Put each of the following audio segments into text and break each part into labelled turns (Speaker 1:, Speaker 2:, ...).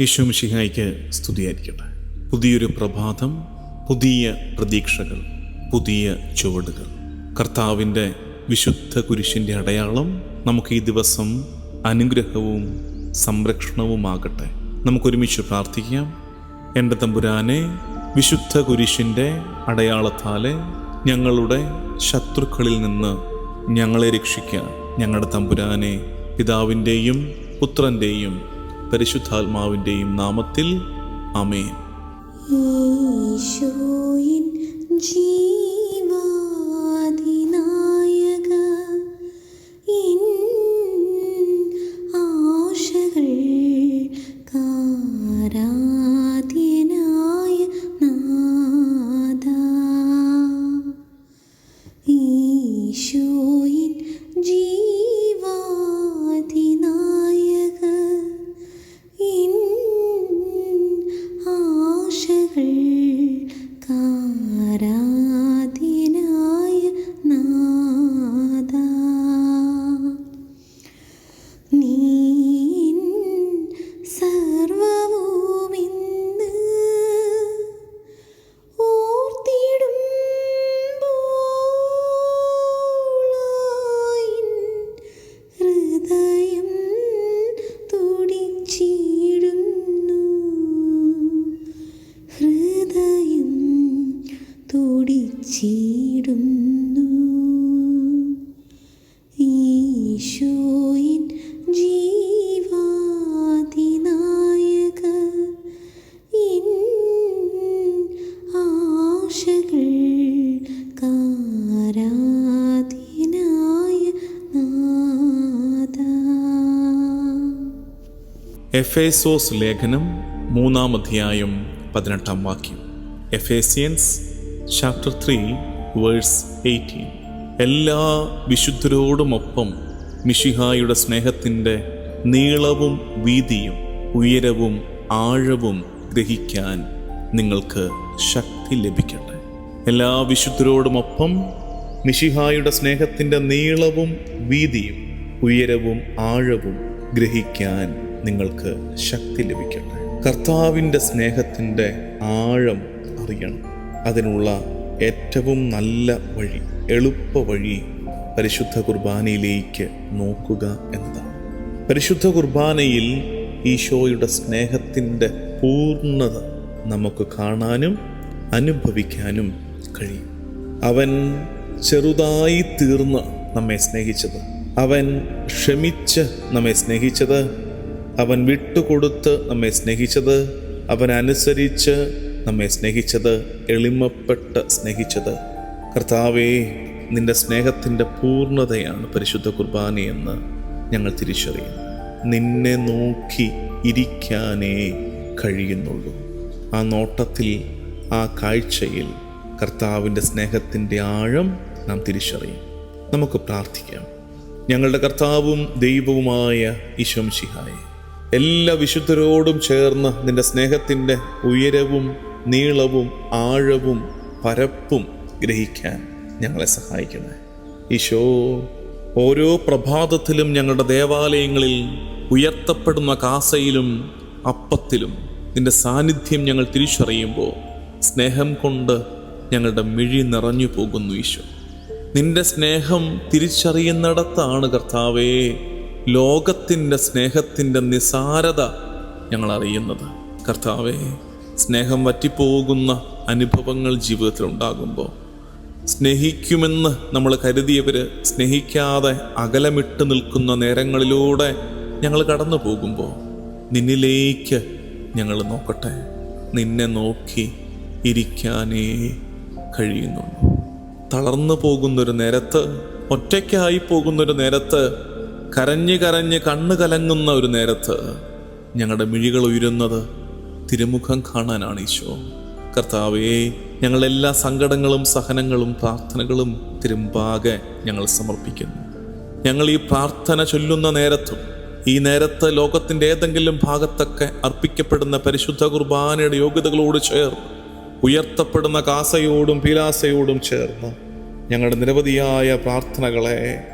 Speaker 1: യേശുമിഷിഹായ്ക്ക് സ്തുതിയായിരിക്കട്ടെ. പുതിയൊരു പ്രഭാതം പുതിയ പ്രതീക്ഷകൾ പുതിയ ചുവടുകൾ. കർത്താവിന്റെ വിശുദ്ധ കുരിശിന്റെ അടയാളം നമുക്ക് ഈ ദിവസം അനുഗ്രഹവും സംരക്ഷണവുമാകട്ടെ. നമുക്കൊരുമിച്ച് പ്രാർത്ഥിക്കാം. എന്റെ തമ്പുരാനെ വിശുദ്ധ കുരിശിന്റെ അടയാളത്താലെ ഞങ്ങളുടെ ശത്രുക്കളിൽ നിന്ന് ഞങ്ങളെ രക്ഷിക്കാൻ ഞങ്ങളുടെ തമ്പുരാനെ പിതാവിന്റെയും പുത്രന്റെയും പരിശുദ്ധാത്മാവിന്റെയും നാമത്തിൽ
Speaker 2: അമേ ഇൻ ആശകൾ കാരാധ്യനായ നാദ ഈശോയിൻ
Speaker 1: എഫേസോസ് ലേഖനം മൂന്നാം അധ്യായം പതിനെട്ടാം വാക്യം. Ephesians chapter three verse eighteen എല്ലാ വിശുദ്ധരോടുമൊപ്പം മിഷിഹായുടെ സ്നേഹത്തിന്റെ നീളവും വീതിയും ഉയരവും ആഴവും ഗ്രഹിക്കാൻ നിങ്ങൾക്ക് ശക്തി ലഭിക്കട്ടെ. എല്ലാ വിശുദ്ധരോടുമൊപ്പം മിഷിഹായുടെ സ്നേഹത്തിന്റെ നീളവും വീതിയും ഉയരവും ആഴവും ഗ്രഹിക്കാൻ നിങ്ങൾക്ക് ശക്തി ലഭിക്കട്ടെ. കർത്താവിന്റെ സ്നേഹത്തിന്റെ ആഴം അറിയണം. അതിനുള്ള ഏറ്റവും നല്ല വഴി എളുപ്പ വഴി പരിശുദ്ധ കുർബാനയിലേക്ക് നോക്കുക എന്നതാണ്. പരിശുദ്ധ കുർബാനയിൽ ഈശോയുടെ സ്നേഹത്തിന്റെ പൂർണത നമുക്ക് കാണാനും അനുഭവിക്കാനും കഴിയും. അവൻ ചെറുതായി തീർന്ന് നമ്മെ സ്നേഹിച്ചത്. അവൻ ക്ഷമിച്ച് നമ്മെ സ്നേഹിച്ചത് അവൻ വിട്ടുകൊടുത്ത് നമ്മെ സ്നേഹിച്ചത് അവൻ അനുസരിച്ച് നമ്മെ സ്നേഹിച്ചത് എളിമപ്പെട്ട് സ്നേഹിച്ചത്. കർത്താവേ നിന്റെ സ്നേഹത്തിന്റെ പൂർണതയാണ് പരിശുദ്ധ കുർബാനയെന്ന് ഞങ്ങൾ തിരിച്ചറിയുന്നു. നിന്നെ നോക്കി ഇരിക്കാനേ കഴിയുന്നുള്ളൂ. ആ നോട്ടത്തിൽ ആ കാഴ്ചയിൽ കർത്താവിന്റെ സ്നേഹത്തിന്റെ ആഴം നാം തിരിച്ചറിയും. നമുക്ക് പ്രാർത്ഥിക്കാം. ഞങ്ങളുടെ കർത്താവും ദൈവവുമായ ഈശോംശിഹായെ എല്ലാ വിശുദ്ധരോടും ചേർന്ന് നിന്റെ സ്നേഹത്തിന്റെ ഉയരവും നീളവും ആഴവും പരപ്പും ഗ്രഹിക്കാൻ ഞങ്ങളെ സഹായിക്കണേ ഈശോ ഓരോ പ്രഭാതത്തിലും ഞങ്ങളുടെ ദേവാലയങ്ങളിൽ ഉയർത്തപ്പെടുന്ന കാസയിലും അപ്പത്തിലും നിന്റെ സാന്നിധ്യം ഞങ്ങൾ തിരിച്ചറിയുമ്പോൾ സ്നേഹം കൊണ്ട് ഞങ്ങളുടെ മിഴി നിറഞ്ഞു പോകുന്നു ഈശോ. നിന്റെ സ്നേഹം തിരിച്ചറിയുന്നിടത്താണ് കർത്താവേ ലോകത്തിന്റെ സ്നേഹത്തിന്റെ നിസാരത ഞങ്ങൾ അറിയുന്നത് കർത്താവേ സ്നേഹം വറ്റിപ്പോകുന്ന അനുഭവങ്ങൾ ജീവിതത്തിൽ ഉണ്ടാകുമ്പോൾ സ്നേഹിക്കുമെന്ന് നമ്മൾ കരുതിയവർ സ്നേഹിക്കാതെ അകലമിട്ട് നിൽക്കുന്ന നേരങ്ങളിലൂടെ ഞങ്ങൾ കടന്നു പോകുമ്പോൾ നിന്നിലേക്ക് ഞങ്ങൾ നോക്കട്ടെ. നിന്നെ നോക്കി ഇരിക്കാനേ കഴിയുന്നുള്ളൂ. തളർന്നു പോകുന്നൊരു നേരത്ത് ഒറ്റയ്ക്കായി പോകുന്നൊരു നേരത്ത് കരഞ്ഞ് കരഞ്ഞ് കണ്ണു കലങ്ങുന്ന ഒരു നേരത്ത് ഞങ്ങളുടെ മിഴികൾ ഉയരുന്നത് തിരുമുഖം കാണാനാണ് ഈശോ. കർത്താവേ ഞങ്ങളെല്ലാ സങ്കടങ്ങളും സഹനങ്ങളും പ്രാർത്ഥനകളും തിരുമ്പാകെ ഞങ്ങൾ സമർപ്പിക്കുന്നു. ഞങ്ങൾ ഈ പ്രാർത്ഥന ചൊല്ലുന്ന നേരത്തും ഈ നേരത്ത് ലോകത്തിന്റെ ഏതെങ്കിലും ഭാഗത്തൊക്കെ അർപ്പിക്കപ്പെടുന്ന പരിശുദ്ധ കുർബാനയുടെ യോഗ്യതകളോട് ചേർന്ന് ഉയർത്തപ്പെടുന്ന കാസയോടും പീലാസയോടും ചേർന്ന് ഞങ്ങളുടെ നിരവധിയായ പ്രാർത്ഥനകളെ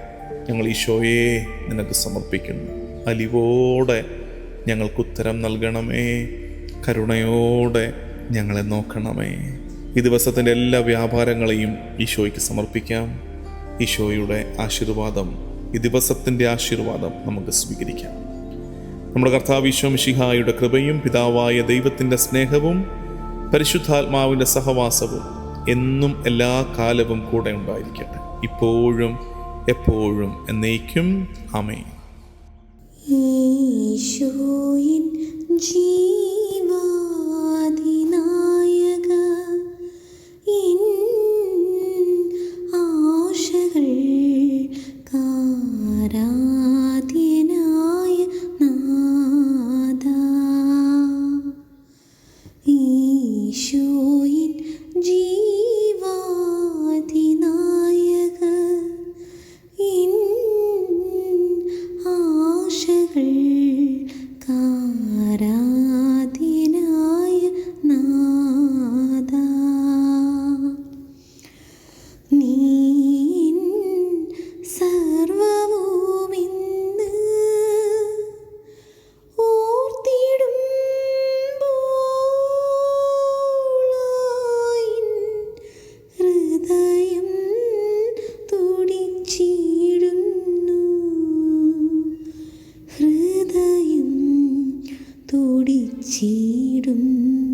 Speaker 1: ഞങ്ങൾ ഈശോയെ നിനക്ക് സമർപ്പിക്കുന്നു. അലിവോടെ ഞങ്ങൾക്ക് ഉത്തരം നൽകണമേ. കരുണയോടെ ഞങ്ങളെ നോക്കണമേ. ഈ ദിവസത്തിന്റെ എല്ലാ വ്യാപാരങ്ങളെയും ഈശോയ്ക്ക് സമർപ്പിക്കാം. ഈശോയുടെ ആശീർവാദം ഈ ദിവസത്തിന്റെ ആശീർവാദം നമുക്ക് സ്വീകരിക്കാം. നമ്മുടെ കർത്താവ് ഈശോമിഷിഹായുടെ കൃപയും പിതാവായ ദൈവത്തിന്റെ സ്നേഹവും പരിശുദ്ധാത്മാവിന്റെ സഹവാസവും എന്നും എല്ലാ കാലവും കൂടെ ഉണ്ടായിരിക്കട്ടെ. ഇപ്പോഴും എപ്പോഴും എന്നേക്കും. അമേ
Speaker 2: ഈശോയിൻ ജീവാദിനായക തുടിച്ചിടുന്നു